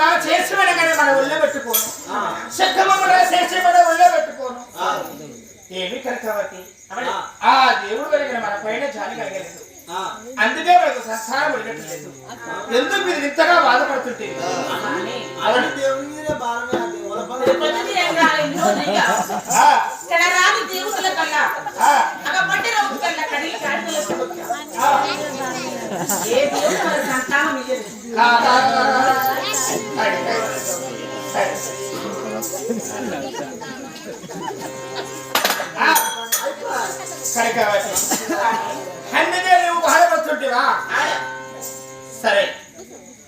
బొమ్మన చేసి వెనకనే మన ఒళ్ళో పెట్టుకోను. చెక్క బొమ్మన చేసి మన ఒళ్ళో పెట్టుకోను. ఏమి కనకవతి? ఆ. దేవుడు వెనకనే మన పైన జాలి కలగలేదు అందుకే మనకు సంసారం ఉడగట్లేదు ఎందుకు మీరు ఇంతగా బాధపడుతుంటే? అలాంటి మీదే దేవుతుల కల్లా అగపట్టి రౌతు కల్లా కడిగి ఆ, ఏ దేవుడు సంతానం ఇయ్యదు. కనకవతి అందుకే నువ్వు బాధపడుతుంటేవా సరే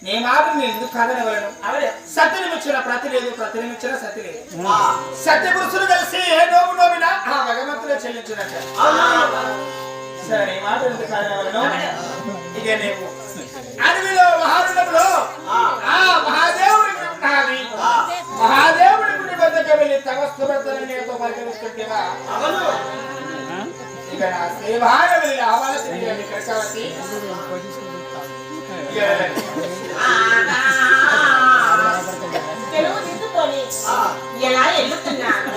నీ మాట నేను ఎందుకు అవరే సత్యనిమిచ్చిన ప్రతి లేదు ప్రతినిమిచ్చిన సతి లేదు. సత్య పురుషులు కలిసి ఏ నోము నోమినా ఆ భగవంతుడే చెల్లించినట్ట సరే నీ మాట ఎందుకు కాదనగలను ఇక నీవు అడవిలో ఆ. మహాదేవుడి ఉన్నది మహాదేవుడి వద్దకు వెళ్ళి నీతో పరిగణిస్తుంటేవా ఇక నా సేవాన వెళ్ళి. తెలుగు దిద్దుకొని ఎలా? ఎల్లుతున్నాను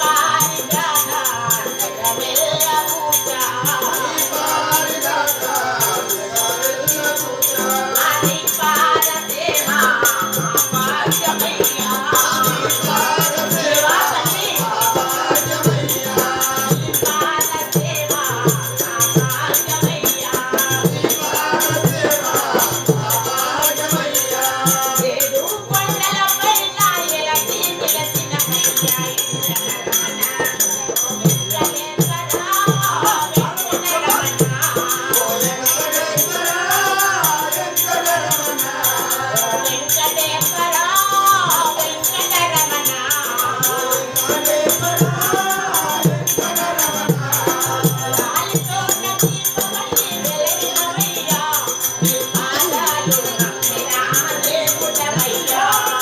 ఆ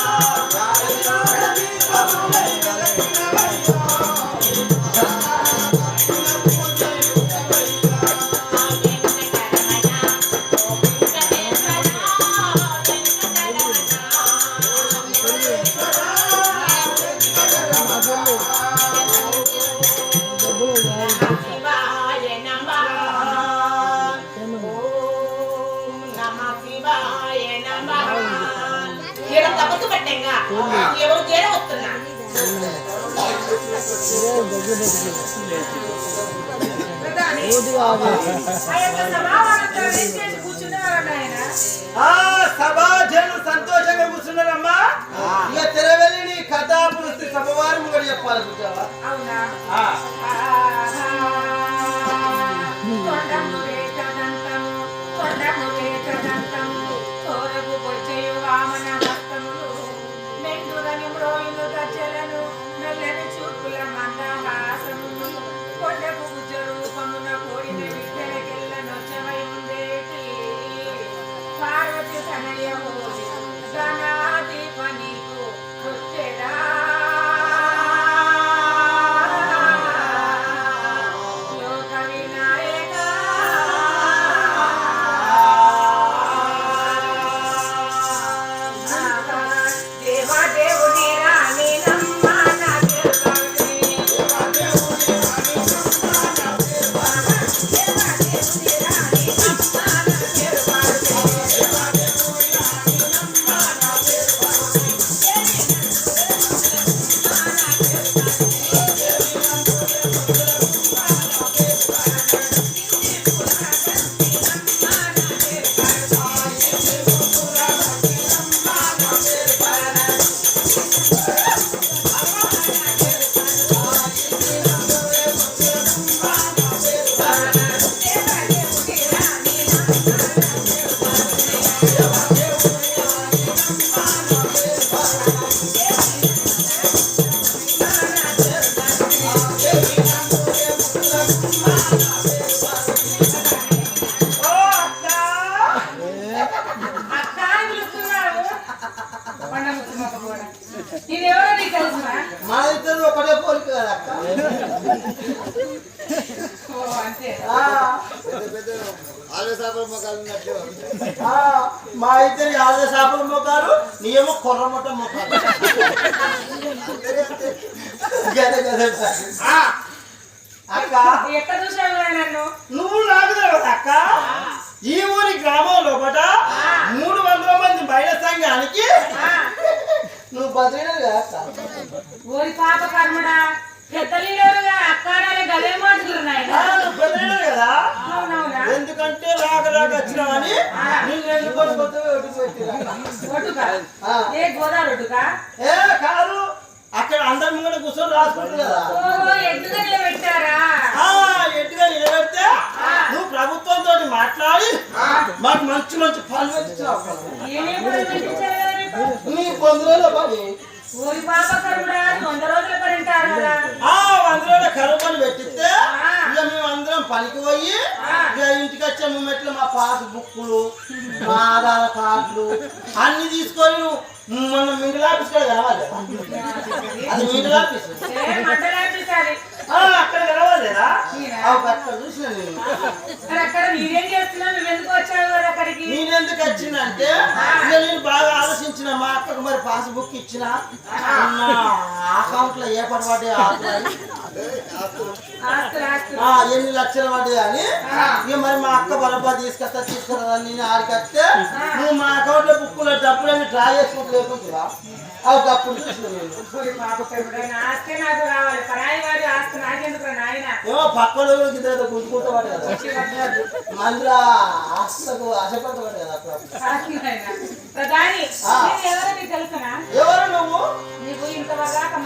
Thank you. అక్క ఎక్కడ నన్ను? నువ్వు నాకు తెలియదు అక్క? ఈ ఊరి గ్రామంలో ఒకట మూడు వందల మంది బయట సంఘానికి ఆ, నువ్వు కదా అక్క? ఓరి పాప కర్మడా పెద్ద లీడరుగా అక్కాడాలి గదే మాటలు నాయన ఆ, నువ్వు బదిలీనా కదా? ఎందుకంటే రాక రాక కొత్తగా ఒడిపోయింది ఒడ్డుగా ఆ. ఏ గోదావరి ఏ కాదు. అక్కడ అందరి ముంగట కూర్చొని రాసుకుంటుంది కదా ఎట్టుగా నిలబెడితే నువ్వు ప్రభుత్వంతో మాట్లాడి మాకు మంచి మంచి పనులు? నీ పొందులో పని కర్మడా వంద రోజులు పడి ఉంటారు కదా ఆ వందలో కరువు పని పెట్టిస్తే ఇక మేము అందరం పనికి పోయి ఇక ఇంటికి వచ్చే మూమెంట్లో మా పాస్ బుక్కులు మా ఆధార్ కార్డులు అన్ని తీసుకొని మొన్న మిడిల్ ఆఫీస్ కూడా కలవాలి అది మిడిల్ ఆఫీస్. ఆ, అక్కడ నేను చేస్తున్నావు నువ్వు ఎందుకు వచ్చావు ఇక నేను బాగా ఆలోచించిన మా అక్కకు మరి పాస్బుక్ ఇచ్చిన అకౌంట్లో ఏ పడి పడ్డాయి ఆస్తులు ఆస్తులు. ఆ, ఎన్ని లక్షలు పడ్డాయి అని. ఇక మరి మా అక్క బరబ్బా తీసుకొస్తా తీసుకురా నేను ఆడికి వస్తే నువ్వు మా అకౌంట్లో బుక్లో డబ్బులన్నీ డ్రా చేసుకుంటూ లేకుంటురా నా ఆస్తే నాకు రావాలి. పరాయి వారి ఆస్తి నాకెందుకు నాయన? ఏమో పక్కన ఇద్దరు గుంజుకుంటూ పడ్డాయి కదా. ప్రధాని ఎవరో నీకు తెలుసునా? ఎవరు నువ్వు?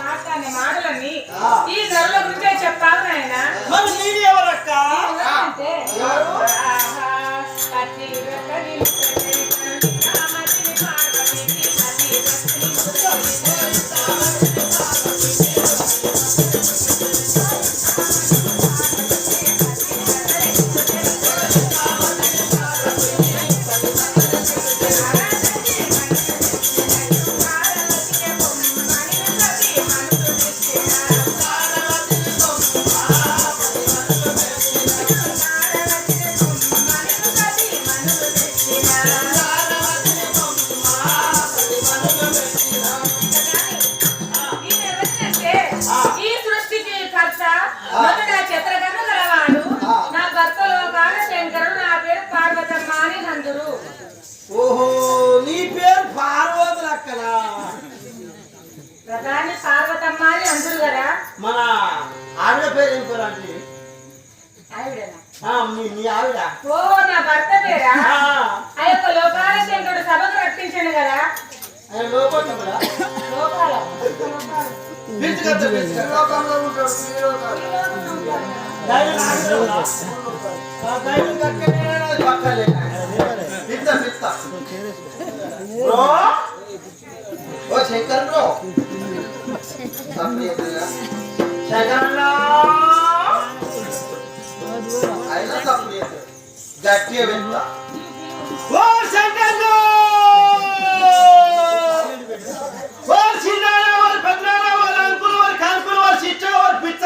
మాట్లాడిన మాటలన్నీ ఆ. ఈ ధరల గురించే చెప్పావు నాయన. మరి నేను ఎవరక్క? అంటే? ఆహా, ఆవిడ. ఓ నా భర్త పేరా? ఆ, ఆ యొక్క లోకాల శంకరుడు సభకు రప్పించాను కదా? ఆయన లోపల ఉన్నాడా? లోకాల పిలుచుకొస్తా, పిలుచుకొస్తా. లోకంలో గట్టిగా వెళ్తా ఓ శంకర్ బ్రో! ఓ చిన్నారా, వారి పెద్దనారా, వారి అంకులు, వారి కాంకులు, వారి చిచ్చ, వారి పిచ్చ.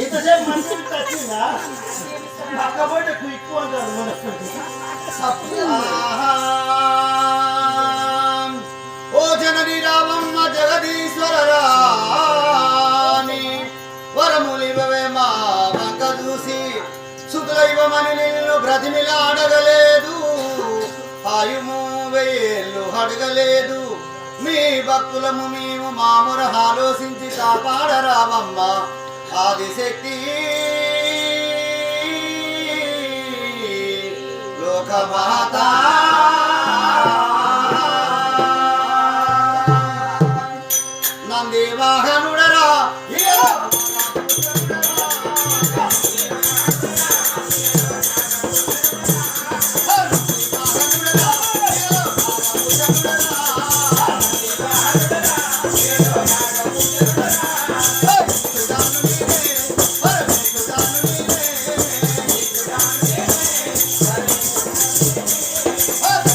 ఇంతసేపు మంచి పిచ్చ వచ్చిందా? పక్క పోతే ఎక్కువ అంటారు మనకు. బ్రతిమిలా అడగలేదు. ఆయుము వేళ్ళు అడగలేదు. మీ భక్తులము మేము మామూలు ఆలోచించి కాపాడరామమ్మ. ఆదిశక్తి లోకమాతా.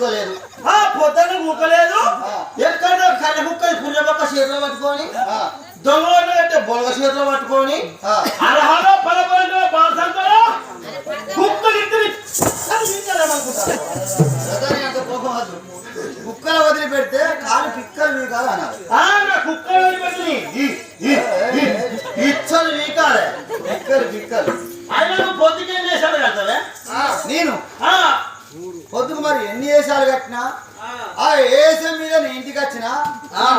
కూర్చోలేదు ఆ పొద్దున్న నూకలేదు ఆ. ఎక్కడో కర్ర ముక్క పుల్ల మొక్క చేతిలో పట్టుకొని దొంగలు అంటే బొలగ చేతిలో పట్టుకొని అరహలో పదకొండు బాలసంతో కుక్కలు ఇద్దరు కుక్కల వదిలి పెడితే కాలు పిక్కలు మీ కాదు అన్నారు. కుక్కలు వదిలిపెట్టి. ఇచ్చలు వీకాలే. పిక్కలు పిక్కలు. ఆయన నువ్వు పొద్దుకేం చేశాడు కదా నేను ఆ పొద్దుకు మరి ఎన్ని వేషాలు కట్టినా? ఆ. వేషం మీద నేను ఇంటికి వచ్చినా?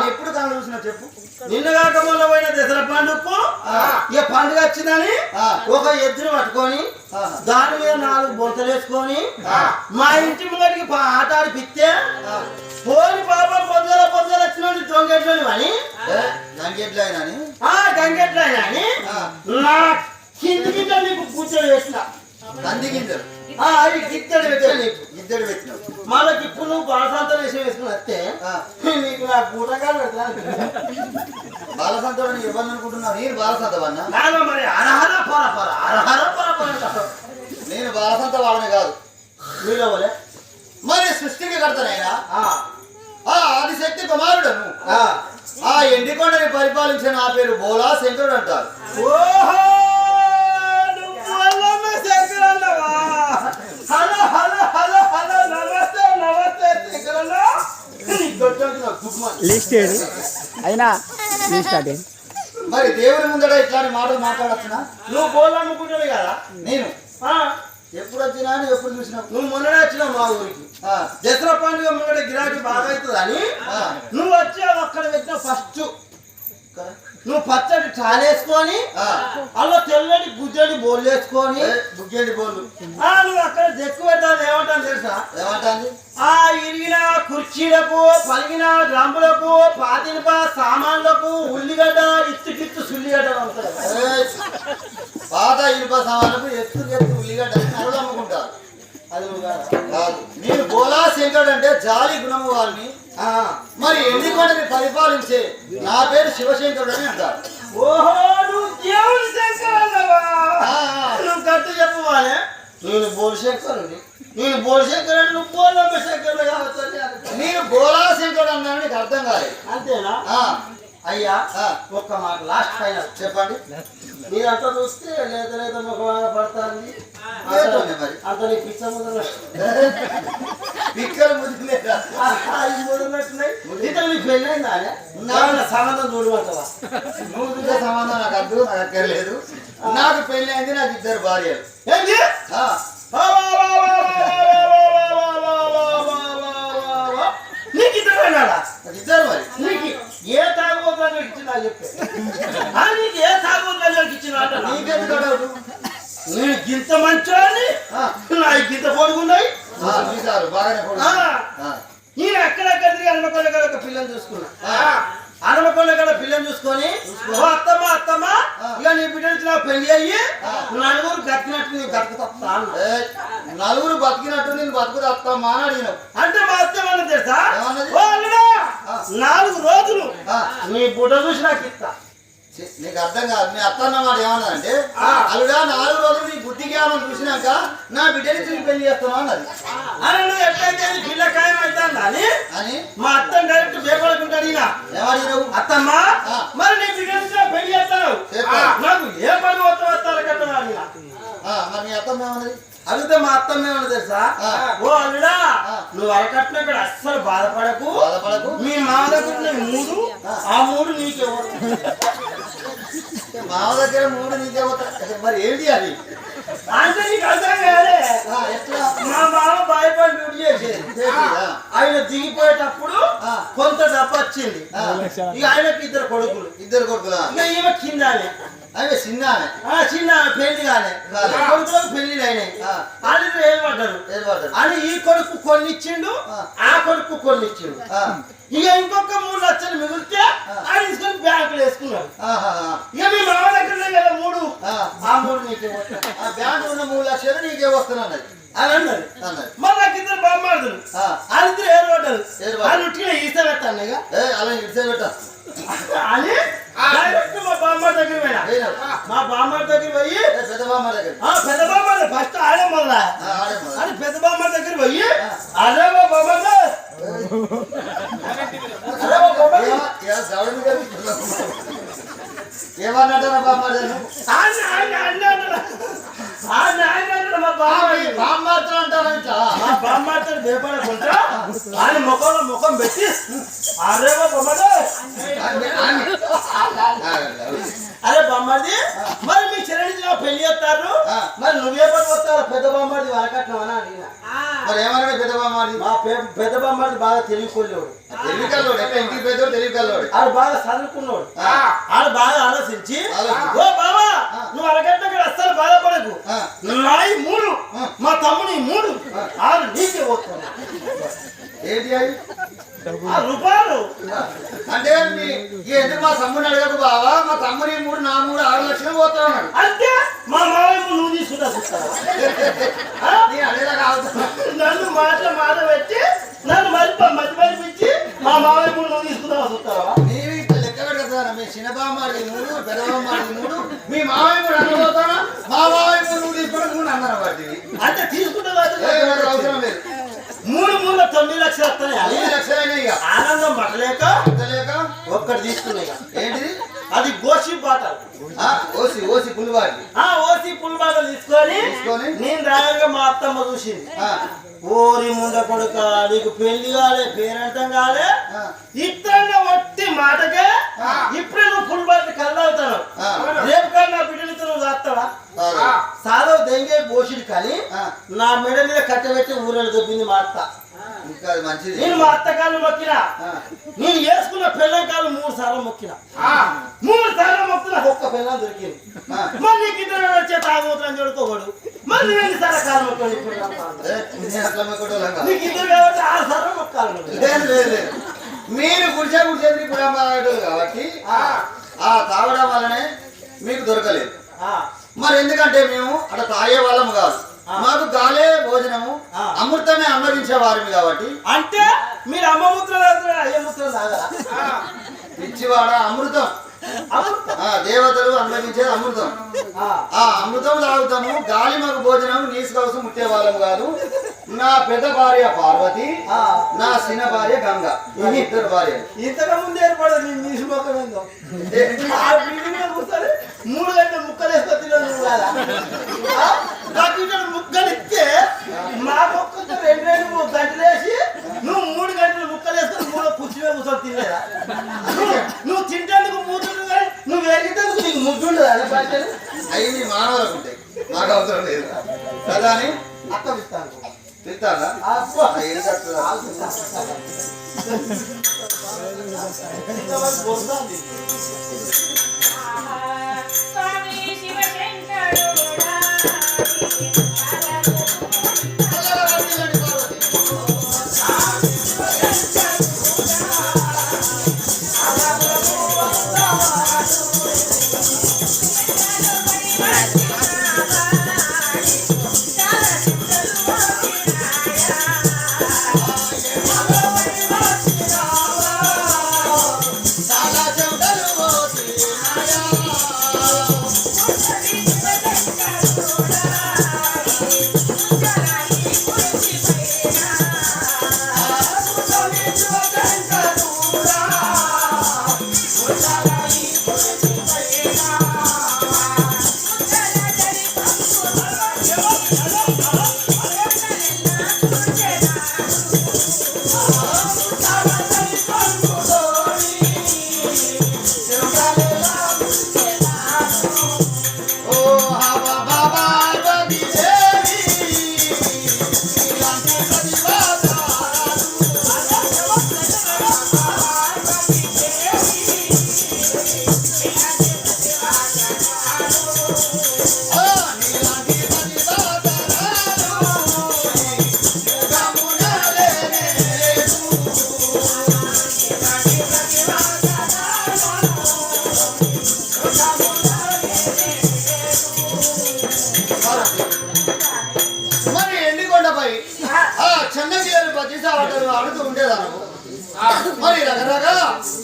ఎప్పుడు కళ్ళు చూసినా చెప్పు. నిన్న కాక మొన్న పోయిన దసరా పండుగకు ఆ. ఇక పండుగ వచ్చిందని ఆ. ఒక ఎద్దును పట్టుకొని. దాని మీద నాలుగు బొంతలు వేసుకొని ఆ. మా ఇంటి ముంగడికి పా- ఆట ఆడిపిస్తే ఆ, పోని పాపం పొద్దుల పొద్దుల వచ్చినోడి దొంగెట్లోని అని. అయినా గంగెట్లా అని ఆ, నా కింది కింద నీకు కూర్చొని వేసిన. కంది గింజలు? ఆ, అవి గిత్తడి పెట్టా. నీకు ఇద్దరు పెట్టినావు మనకి ఇప్పుడు నువ్వు బాలసాంతం వేసి వేసుకుని వస్తే నీకు నా పెడతా బాలసంతుడు ఎవరు అనుకుంటున్నావు నేను బాలసంతవన్నా మరి అరహర పర పర అరహర పర పర అంటారు. నేను బాలసంత వాళ్ళని కాదు. మీలో వలే మరి సృష్టికి కడతానైనా ఆ, ఆదిశక్తి కుమారుడను. ఆ. ఎండికొండని పరిపాలించిన ఆ పేరు బోలా శంకరుడు అంటారు. ఓహో? Hello hello hello hello list ఏడు అయినా లిస్ట్ అదే మరి దేవుని ముందట ఇట్లాంటి మాటలు మాట్లాడచ్చునా? నువ్వు బోల్ అమ్ముకుంటావు కదా? నేను? ఆ, ఎప్పుడు వచ్చినా అని ఎప్పుడు చూసినా? నువ్వు మొన్ననే వచ్చినావు మా ఊరికి. ఆ, దసరా పండుగ ముంగట గిరాకీ బాగా అవుతుందని? ఆ, నువ్వు వచ్చి అక్కడ పెట్టిన ఫస్ట్. నువ్వు పచ్చడి చాలేసుకొని. అలా తెల్లటి గుజ్జడి బోల్లేసుకొని ఏ, బుగ్గేంటి బోళ్ళు. నువ్వు అక్కడ దెక్కు పెట్టాలి ఏమంటాను తెలుసా? ఏమంటాంది? ఆ ఇరిగిన కుర్చీ కుర్చీలకు పలిగిన డ్రమ్ములకు పాతినప సామాన్లకు ఉల్లిగడ్డ ఇత్తు కిత్తు సుల్లిగడ్డ పాత ఇనుప సామాన్లకు ఎత్తు ఎత్తు ఉల్లిగడ్డ అమ్ముకుంటారు కాదా? కాదు నేను బోలా శంకరుడు అంటే జాలి గుణము వారిని. మరి ఎన్నికొండని పరిపాలించే నా పేరు శివశంకరుడు అని అంటారు ఓహో నువ్వు. నువ్వు గట్టు చెప్పువానే నేను బోలశంకరుని నేను బోలశంకరుడు నువ్వు బోలమ్మ శంకరుడు కావచ్చు. నేను బోలా శంకరుడు అన్నాను నీకు అర్థం కాలేదు అంతేనా అయ్యా. ఒక్క మాట లాస్ట్ ఫైనల్ చెప్పండి మీరంతా చూస్తే లేత లేత ముఖమాన పడుతుంది అతని పిచ్చ పిక్కలు ముదిలేదా ముదిరితే నీకు పెళ్ళైందా సమాధానం చూడమంటావా నువ్వు చూసే నాకు అర్థం నాకు అక్కర్లేదు నాకు పెళ్ళైంది నాకు ఇద్దరు భార్యలు ఏంటి నీకు ఇద్దరు మరి నీకు ఏ తాగుబోతున్నా ఇచ్చిన చెప్పే నీకు ఏ తాగుబోతున్నా ఇచ్చిన నీకెందుకు నేను గింత మంచోని? నా గింత పొడుగున్నాయి చూసారు బాగానే నేను అక్కడక్కడ తిరిగి హనుమకొండ గడ ఒక పిల్లని చూసుకున్నా. హనుమకొండ గడ పిల్లని చూసుకొని ఓ అత్తమ్మ అత్తమ్మ ఇక నీ బిడ్డకి నాకు పెళ్ళి అయ్యి నలుగురు బతికినట్టు నేను బతుకుతా నలుగురు బతికినట్టు నేను బతుకుతా అని అడిగినావు. అంటే మా అత్తమ్మ తెలుసా? నాలుగు రోజులు నీ బుడ్డ చూసి నాకు ఇస్తా. నీకు అర్థం కాదు. మీ అత్త అన్నమాట ఏమన్నదంటే ఆ. అల్లుడా నాలుగు రోజులు నీ బుద్ధి జ్ఞానం చూసినాక నా బిడ్డని తిరిగి పెళ్ళి చేస్తాను అన్నది. అని నువ్వు ఎట్లయితే పిల్ల ఖాయం అవుతుందా అని? అని? మా అత్త డైరెక్ట్ బేపడుకుంటా అడిగినా. ఏమడిగినావు అత్తమ్మ. మరి నీ బిడ్డ నుంచి నాకు పెళ్ళి చేస్తాను చేస్తా. నాకు ఏ పని వస్తా వస్తాను కట్టా అడిగినా. ఆ, మరి మీ అత్తమ్మ ఏమన్నది? అడిగితే మా అత్తమ్మ ఏమన్నా తెలుసా. ఓ అల్లుడా. నువ్వు అరకట్న ఇక్కడ అస్సలు బాధపడకు. బాధపడకు. మీ మామ దగ్గర మూడు ఆ. మూడు నీకే మామ దగ్గర మూడు నీకే మరి ఏంటి అది అంటే నీకు అర్థం కాదే ఎట్లా మా మామ బాయ్పడి డ్యూటీ చేసేది? ఆయన దిగిపోయేటప్పుడు ఆ. కొంత డబ్బు వచ్చింది. ఇక ఆయనకి ఇద్దరు కొడుకులు ఇద్దరు కొడుకులా ఇక ఈమె కిందానే అవి చిన్న ఆమె. ఆ చిన్న పెళ్ళి కాలే. కొడుకులకు పెళ్ళి అయినాయి ఆ. వాళ్ళిద్దరు ఏం పడ్డారు ఏర్పడ్డాడు. అని ఈ కొడుకు కొన్ని ఇచ్చిండు ఆ. కొడుకు కొన్ని ఇచ్చిండు ఆ, ఇక ఇంకొక మూడు లక్షలు మిగిలితే ఆయన తీసుకొని బ్యాంకులు వేసుకున్నాడు. ఆహా, ఇక మీ మామ దగ్గర కదా మూడు. ఆ. ఆ మూడు నీకే. ఆ బ్యాంకు ఉన్న మూడు లక్షలు నీకే వస్తున్నది అని అన్నది అన్నది మరి నాకు ఇద్దరు బామ్మాడుతులు ఆ. వాళ్ళిద్దరు ఏర్పడ్డారు. వాళ్ళు. ఉట్టిగా ఈస పెట్టాను అలా ఇడిసే పెట్ట అని డైరెక్ట్ మా బామ్మాడి దగ్గర పోయినా. మా బామ్మాడి దగ్గర పోయి పెద్ద బామ్మ దగ్గర. ఆ పెద్ద బామ్మాడి. ఫస్ట్ ఆడే మొదలా. ఆ, ఆడే మొదలు. అని పెద్ద బామ్మాడి దగ్గర పోయి అదే మా బామ్మాడి. అదే మా బామ్మాడి ఏమన్నాడు బాబా అరే బొమ్మది మరి మీ చెల్లెడికి పెళ్ళి చెప్తారు మరి నువ్వే పని వస్తావు పెద్ద బామ్మార్ది అని అడిగిన. మరి ఏమన్నా పెద్ద బొమ్మది మా పెద్ద బొమ్మది బాగా తెలివికొల్లేవాడు తెలివికల్లోడు ఇంటికి పెద్దోడు తెలియకల్లోడు అది బాగా చదువుకున్నాడు. ఆడు బాగా ఆలోచించి. మంచిది. నేను మా అత్తగాళ్ళు మొక్కిన? నేను వేసుకున్న పిల్లల కాళ్ళు మూడు సార్లు మొక్కిన. మూడు సార్లు మొక్కున ఒక్క పిల్లం దొరికింది. మళ్ళీ ఇద్దరు వచ్చే తాగుతున్నాను చూడుకోకూడదు. మళ్ళీ ఎన్ని సార్లు కాలు మొక్కలు నీకు ఇద్దరు కాబట్టి ఆరు సార్లు మొక్కాలి మీరు గుడిసే గుడిసేది ఇప్పుడు కాబట్టి ఆ. తాగడం వల్లనే మీకు దొరకలేదు. మరి ఎందుకంటే మేము అక్కడ తాగే వాళ్ళము కాదు. మాకు గాలే భోజనము అమృతమే అమరించే వారి కాబట్టి. అంటే మీరు అమ్మ పిచ్చివాడ అమృతం. దేవతలు అన్వయించేది అమృతం. ఆ. అమృతం తాగుతాము గాలి మాకు భోజనం నీసు కోసం ముట్టేవాళ్ళం కాదు. నా పెద్ద భార్య పార్వతి నా చిన్న భార్య గంగ. ఇద్దరు భార్య ఇంతకు ముందు ఏర్పడదు నీసు మొక్కమేందో మూడు గంటల ముక్కలేసుకొని గంటలు ముక్కలిస్తే మా మొక్కతో రెండు రెండు మూడు గంటలు వేసి నువ్వు మూడు గంటలు ముక్కలు వేసుకొని మూడో కూర్చునే కూర్చొని తినలేదా? నువ్వు తింటేందుకు మూతుండు కానీ నువ్వు ఎరిగితేందుకు నీకు ముద్దుండదు? అదే పాటలు అవి మానవులకు ఉంటాయి. మాకు అవసరం లేదు. కదా అని అక్క ఇస్తాను తింటారా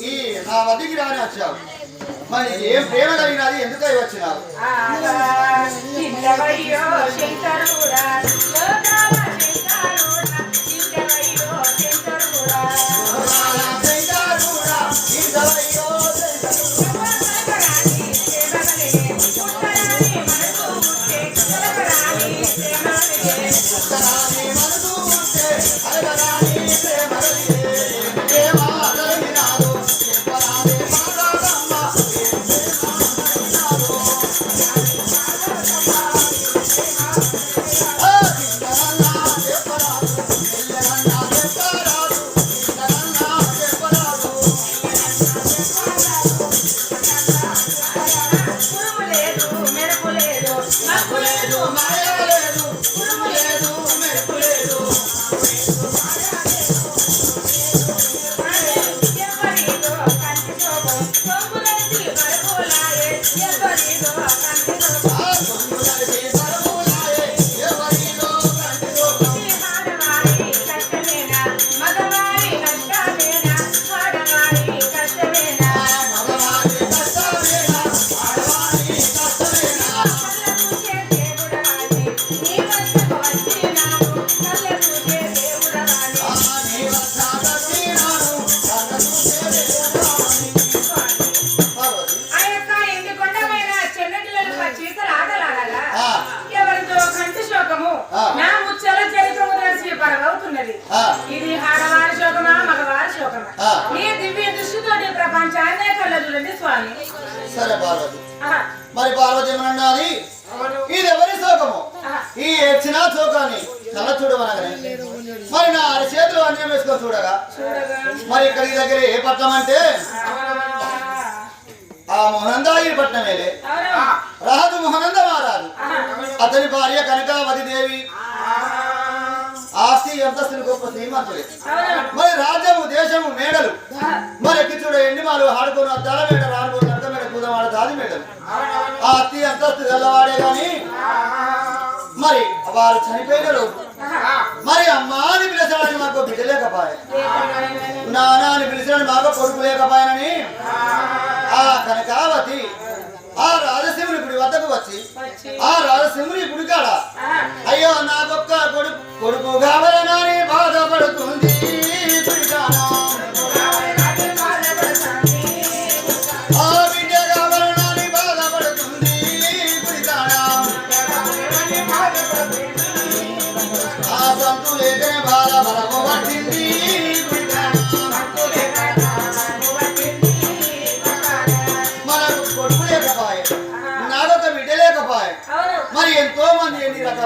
ఈ నా వద్దకి రాని వచ్చావు మరి ఏం ప్రేమ కలిగినది? ఎందుకై వచ్చినావు ఎక్కడి దగ్గర ఏ పట్టణం అంటే? ఆ మొహనందాయి పట్టణమేలే. రహదు మొహనంద మారాదు అతని భార్య కనకావతి దేవి. ఆస్తి అంతస్తులు గొప్ప శ్రీమంతులే. మరి రాజ్యము దేశము మేడలు. మరి కిచ్చుడు ఎన్ని మాలు ఆడుకోను అద్దాల మేడ రానుకోను అంత మేడ కూదమాడ దాది మేడలు. ఆస్తి అంతస్తు తెల్లవాడే కానీ మరి వారు చనిపోయిన మరి అమ్మా అని పిలిచడానికి మాకు బిడ్డ లేకపాయ నానా అని పిలిచడానికి మాకు కొడుకు లేకపాయనని. ఆ కనకావతి ఆ రాజసింహుని గుడి వద్దకు వచ్చి. ఆ రాజసింహుని గుడి కాడ అయ్యో నాకొక్క కొడుకు కొడుకు కావాలనని బాధపడుతుంది.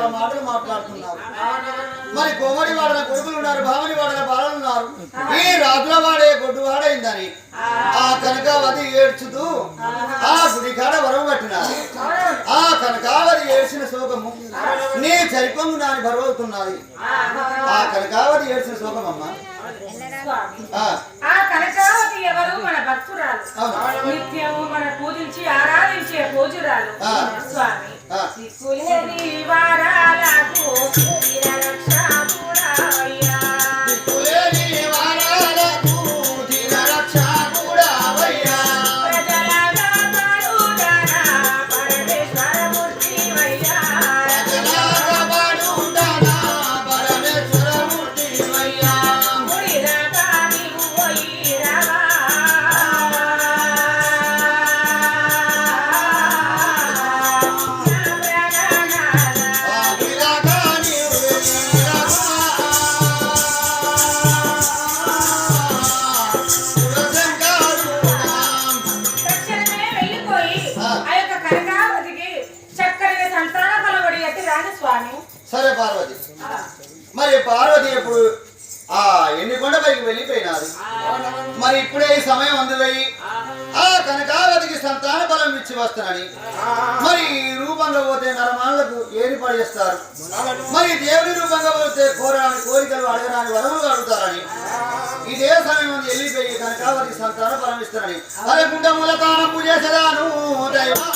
మంది ఎన్ని రకాల మాటలు మాట్లాడుతున్నారు. మరి కోమడి వాడన కొడుకులు ఉన్నారు భామని వాడన బాలలు ఉన్నారు. ఈ రాజుల వాడే గొడ్డు వాడైందని ఆ కనకావతి ఏడ్చుతూ ఆ గుడి కాడ వరం పట్టినారు ఆ కనకావతి ఏడ్చిన శోకము నీ చరిపము నాని బరువుతున్నది ఆ కనకావతి ఏడ్చిన స్వామి. ఆ, కనకావతి ఎవరు? మన భక్తురాలు. నిత్యము మన పూజించి ఆరాధించే పూజురాలు. స్వామి. ఆ. వారాలకు వీరరక్షకుడవయ్యా. వెళ్ళిపోయినారు మరి ఇప్పుడే ఈ సమయం అందువయి ఆ కనకావతికి సంతాన బలం ఇచ్చి వస్తానని. మరి ఈ రూపంగా పోతే నరమానులకు ఏది పడేస్తారు? మరి దేవుని రూపంగా పోతే కోరని కోరికలు అడగరాని వరములు అడుగుతారని. ఇదే సమయం వెళ్ళిపోయి కనకావతికి సంతాన బలం ఇస్తారని. అరే గుండముల తానం పూజ చేసేదాను దైవా.